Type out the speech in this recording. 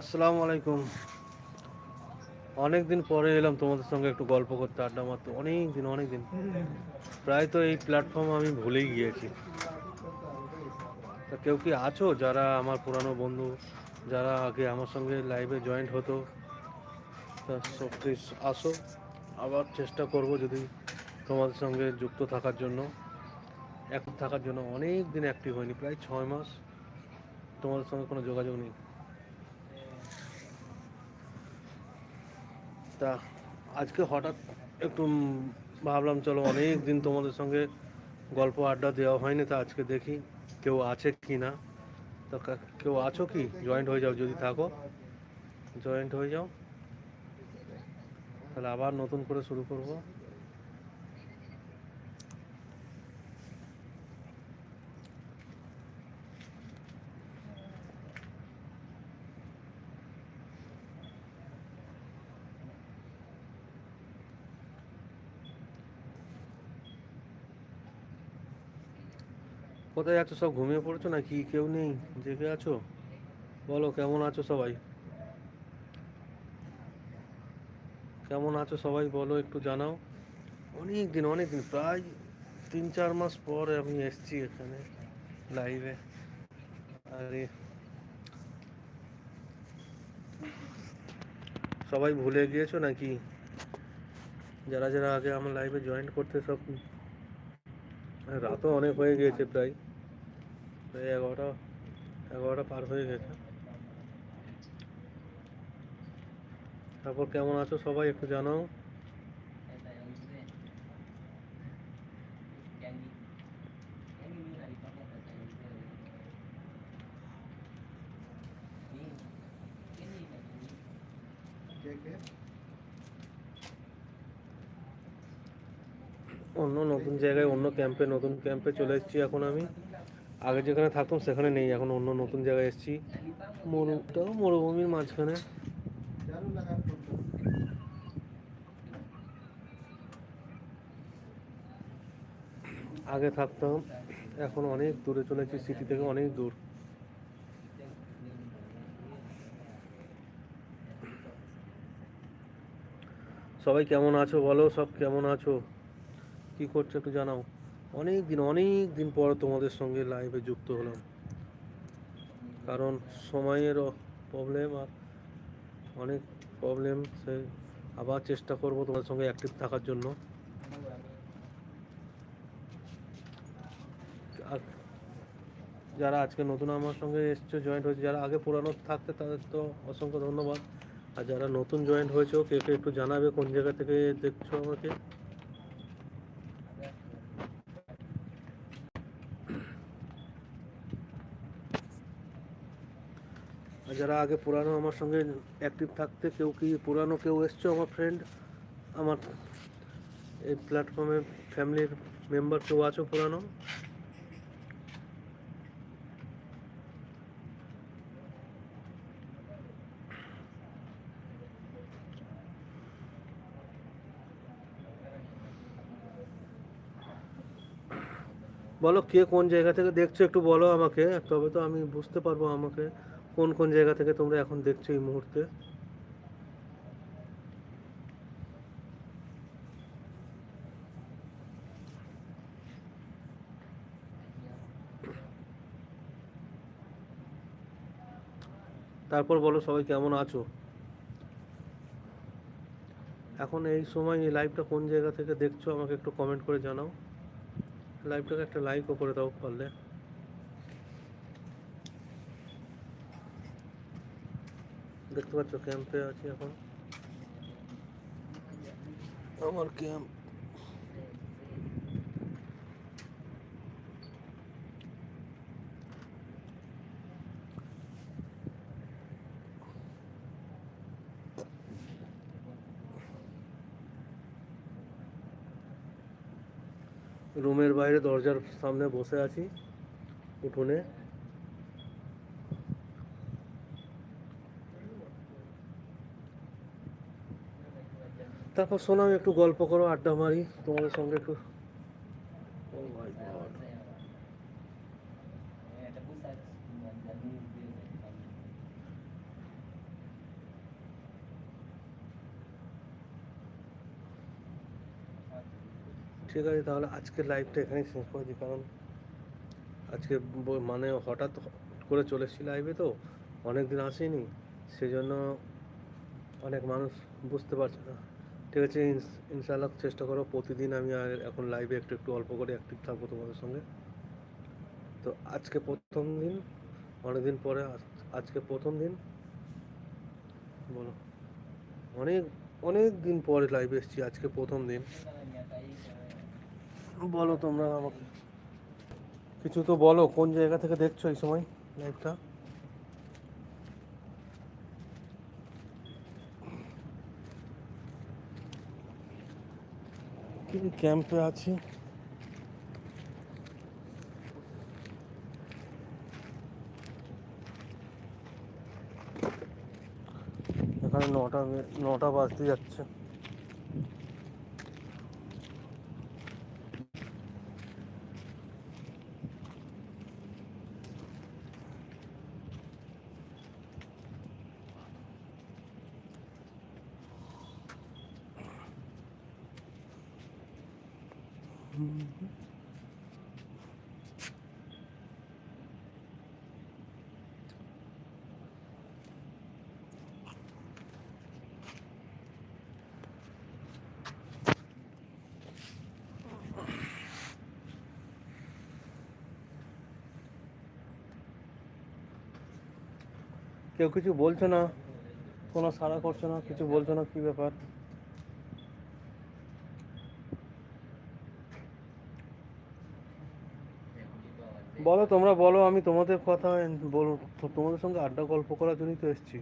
আসসালামু আলাইকুম। অনেক দিন পরে এলাম তোমাদের সঙ্গে একটু গল্প করতে, আড্ডা মারতে। অনেক দিন অনেক দিন প্রায় তো এই প্ল্যাটফর্ম আমি ভুলেই গিয়েছি। তা কেউ কি আছো? যারা আমার পুরানো বন্ধু, যারা আগে আমার সঙ্গে লাইভে জয়েন্ট হতো, তা সব প্লিজ আসো। আবার চেষ্টা করব যদি তোমাদের সঙ্গে যুক্ত থাকার জন্য এক থাকার জন্য অনেক দিন অ্যাক্টিভ হয়নি, প্রায় ছয় মাস তোমাদের সঙ্গে কোনো যোগাযোগ নেই। তা আজকে হঠাৎ একটু ভাবলাম, চলো অনেক দিন তোমাদের সঙ্গে গল্প আড্ডা দেওয়া হয়নি, তা আজকে দেখি কেউ আছে কি না। তা কেউ আছো কি? জয়েন্ট হয়ে যাও যদি থাকো। জয়েন্ট হয়ে যাও। তাহলে আবার নতুন করে শুরু করব। কোথায় আছো সব ঘুমিয়ে পড়েছো নাকি? কেউ নেই? জেগে আছো? বলো, কেমন আছো সবাই? কেমন আছো সবাই? বলো, একটু জানাও। অনেক দিন অনেক দিন, প্রায় তিন, চার মাস পর আমি এসেছি এখানে লাইভে আরে। সবাই ভুলে গিয়েছো নাকি? যারা যারা আগে আমার লাইভে জয়েন করতে সব রাতও অনেক হয়ে গিয়েছে প্রায়। প্রায় এগারোটা এগারোটা পার হয়ে গেছে। তারপর কেমন আছো সবাই একটু জানাও। অন্য নতুন জায়গায়, অন্য ক্যাম্পে নতুন ক্যাম্পে চলে এসেছি এখন আমি। আগে যেখানে থাকতাম সেখানে নেই, এখন অন্য নতুন জায়গায় এসেছি। মরুটাও মরুভূমির মাঝখানে। আগে থাকতাম, এখন অনেক দূরে চলেছি সিটি থেকে অনেক দূর। সবাই কেমন আছো বলো? সব কেমন আছো? কি করছ একটু জানাও। অনেক দিন অনেক দিন পর তোমাদের সঙ্গে লাইভে যুক্ত হলাম। কারণ সময়ের প্রবলেম আর অনেক প্রবলেম সে আবার চেষ্টা করব তোমাদের সঙ্গে অ্যাক্টিভ থাকার জন্য। আর যারা আজকে নতুন আমার সঙ্গে এসছো জয়েন্ট হয়েছে, যারা আগে পুরানো থাকতে, তাদের তো অসংখ্য ধন্যবাদ। আর যারা নতুন জয়েন্ট হয়েছে, কে কে একটু জানাবে, কোন জায়গা থেকে দেখছ আমাকে? যারা আগে পুরানো আমার সঙ্গে অ্যাক্টিভ থাকতে, কেউ কি পুরানো কেউ এসছো আমার ফ্রেন্ড আমার এই প্ল্যাটফর্মে ফ্যামিলির মেম্বার কেউ আছো পুরানো? বলো কে কোন জায়গা থেকে দেখছ একটু বলো আমাকে, তবে তো আমি বুঝতে পারব আমাকে। কোন কোন জায়গা থেকে তোমরা এখন দেখছ এই মুহূর্তে? তারপর বলো সবাই কেমন আছো? এখন এই সময় এই লাইভটা কোন জায়গা থেকে দেখছ আমাকে একটু কমেন্ট করে জানাও। লাইভটাকে একটা লাইকও করে দাও পারলে। দেখতে পাচ্ছ ক্যাম্পে আছি এখন। আমার ক্যাম্প রুমের বাইরে দরজার সামনে বসে আছি উঠোনে। তারপর শোনাও একটু গল্প করো, আড্ডা মারি, তোমাদের সঙ্গে একটু Oh. ঠিক আছে, তাহলে আজকের লাইভটা এখানেই শেষ করে দিই, কারণ আজকে মানে হঠাৎ করে চলে এসেছি লাইভে তো অনেক দিন আসেনি, সেজন্য অনেক মানুষ বুঝতে পারছে না ঠিক আছে ইনশাআল্লাহ চেষ্টা করো। প্রতিদিন আমি আর এখন লাইভে একটু একটু অল্প করে অ্যাক্টিভ থাকব তোমাদের সঙ্গে। তো আজকে প্রথম দিন, অনেকদিন পরে আজ- আজকে প্রথম দিন। বলো। অনেক অনেক দিন পরে লাইভে এসেছি, আজকে প্রথম দিন। বলো তোমরা আমাকে। কিছু তো বলো, কোন জায়গা থেকে দেখছ এই সময় লাইভটা কি ক্যাম্পে আছি এখানে নটা বে- নটা বাজতে যাচ্ছে কেউ কিছু বলছো না? কোনো সাড়া করছ না কিছু বলছো না কি ব্যাপার? বলো, তোমরা বলো, আমি তোমাদের কথা বলো তোমাদের সঙ্গে আড্ডা গল্প করার জন্যই তো এসেছি।